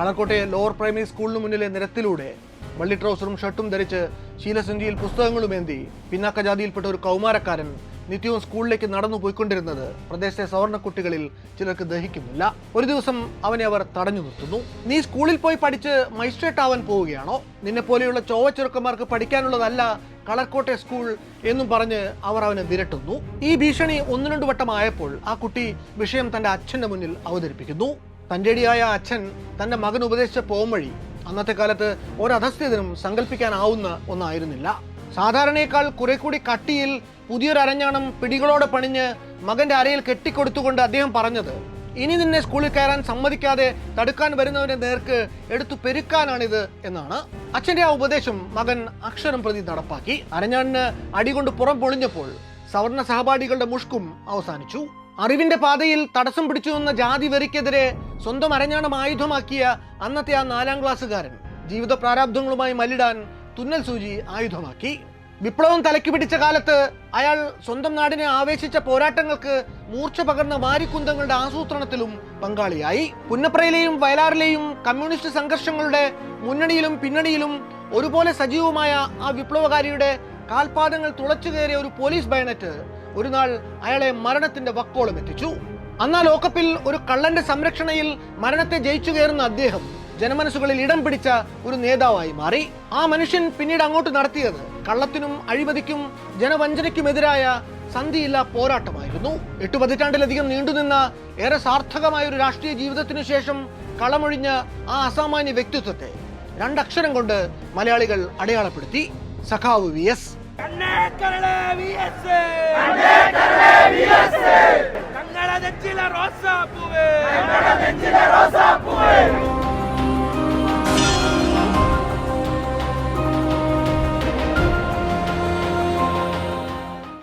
കണക്കോട്ടെ lower primary സ്കൂളിന് മുന്നിലെ നിരത്തിലൂടെ വള്ളി ട്രൗസറും ഷർട്ടും ധരിച്ച് ശീലസഞ്ചിയിൽ പുസ്തകങ്ങളുമേന്തി പിന്നാക്ക ജാതിയിൽപ്പെട്ട ഒരു കൗമാരക്കാരൻ നിത്യവും സ്കൂളിലേക്ക് നടന്നു പോയിക്കൊണ്ടിരുന്നത് പ്രദേശത്തെ സവർണ കുട്ടികളിൽ ചിലർക്ക് ദഹിക്കുന്നില്ല. ഒരു ദിവസം അവനെ അവർ തടഞ്ഞു നിർത്തുന്നു. നീ സ്കൂളിൽ പോയി പഠിച്ച് മജിസ്ട്രേറ്റ് ആവാൻ പോവുകയാണോ? നിന്നെ പോലെയുള്ള ചോവച്ചെറുക്കന്മാർക്ക് പഠിക്കാനുള്ളതല്ല കളർക്കോട്ടെ സ്കൂൾ എന്നും പറഞ്ഞ് അവർ അവനെ വിരട്ടുന്നു. ഈ ഭീഷണി ഒന്ന് രണ്ടു വട്ടമായപ്പോൾ ആ കുട്ടി വിഷയം തന്റെ അച്ഛന്റെ മുന്നിൽ അവതരിപ്പിക്കുന്നു. തന്റെടിയായ അച്ഛൻ തന്റെ മകൻ ഉപദേശിച്ച പോംവഴി അന്നത്തെ കാലത്ത് ഒരധസ്ഥിതനും സങ്കല്പിക്കാനാവുന്ന ഒന്നായിരുന്നില്ല. സാധാരണയേക്കാൾ കുറെ കൂടി കട്ടിയിൽ പുതിയൊരു അരഞ്ഞാണം പിടികളോടെ പണിഞ്ഞ് മകന്റെ അരയിൽ കെട്ടിക്കൊടുത്തുകൊണ്ട് അദ്ദേഹം പറഞ്ഞത് ഇനി നിന്നെ സ്കൂളിൽ കയറാൻ സമ്മതിക്കാതെ തടുക്കാൻ വരുന്നവന്റെ നേർക്ക് എടുത്തു പെരുക്കാനാണിത് എന്നാണ്. അച്ഛന്റെ ആ ഉപദേശം മകൻ അക്ഷരം പ്രതി നടപ്പാക്കി. അരഞ്ഞാണിന് അടികൊണ്ട് പുറം പൊളിഞ്ഞപ്പോൾ സവർണ സഹപാഠികളുടെ മുഷ്കും അവസാനിച്ചു. അറിവിന്റെ പാതയിൽ തടസ്സം പിടിച്ചു നിന്ന ജാതി വെറിക്കെതിരെ സ്വന്തം അരഞ്ഞാണം ആയുധമാക്കിയ അന്നത്തെ ആ നാലാം ക്ലാസ്സുകാരൻ. ജീവിത പ്രാരാബ്ദങ്ങളുമായി മല്ലിടാൻ തുന്നൽ സൂചി ആയുധമാക്കി. വിപ്ലവം തലയ്ക്ക് പിടിച്ച കാലത്ത് അയാൾ സ്വന്തം നാടിനെ ആവേശിച്ച പോരാട്ടങ്ങൾക്ക് മൂർച്ച പകർന്ന വാരിക്കുന്തങ്ങളുടെ ആസൂത്രണത്തിലും പങ്കാളിയായി. പുന്നപ്രയിലെയും വയലാറിലെയും കമ്മ്യൂണിസ്റ്റ് സംഘർഷങ്ങളുടെ മുന്നണിയിലും പിന്നണിയിലും ഒരുപോലെ സജീവമായ ആ വിപ്ലവകാരിയുടെ കാൽപാദങ്ങൾ തുളച്ചു കയറിയ ഒരു പോലീസ് ബയണറ്റ് ഒരു നാൾ അയാളെ മരണത്തിന്റെ വക്കോളം എത്തിച്ചു. അന്നാ ലോക്കപ്പിൽ ഒരു കള്ളന്റെ സംരക്ഷണയിൽ മരണത്തെ ജയിച്ചു കയറുന്ന അദ്ദേഹം ജനമനസ്സുകളിൽ ഇടം പിടിച്ച ഒരു നേതാവായി മാറി. ആ മനുഷ്യൻ പിന്നീട് അങ്ങോട്ട് നടത്തിയത് കള്ളത്തിനും അഴിമതിക്കും ജനവഞ്ചനയ്ക്കുമെതിരായ സന്ധിയില്ല പോരാട്ടമായിരുന്നു. എട്ടു പതിറ്റാണ്ടിലധികം നീണ്ടുനിന്ന ഏറെ സാർത്ഥകമായ ഒരു രാഷ്ട്രീയ ജീവിതത്തിനു ശേഷം കളമൊഴിഞ്ഞ ആ അസാമാന്യ വ്യക്തിത്വത്തെ രണ്ടക്ഷരം കൊണ്ട് മലയാളികൾ അടയാളപ്പെടുത്തി. സഖാവ് വി എസ് ಕಣ್ಣೇ ಕರಳೆ ವಿ ಎಸ್ ಕರಳೆ ವಿ ಎಸ್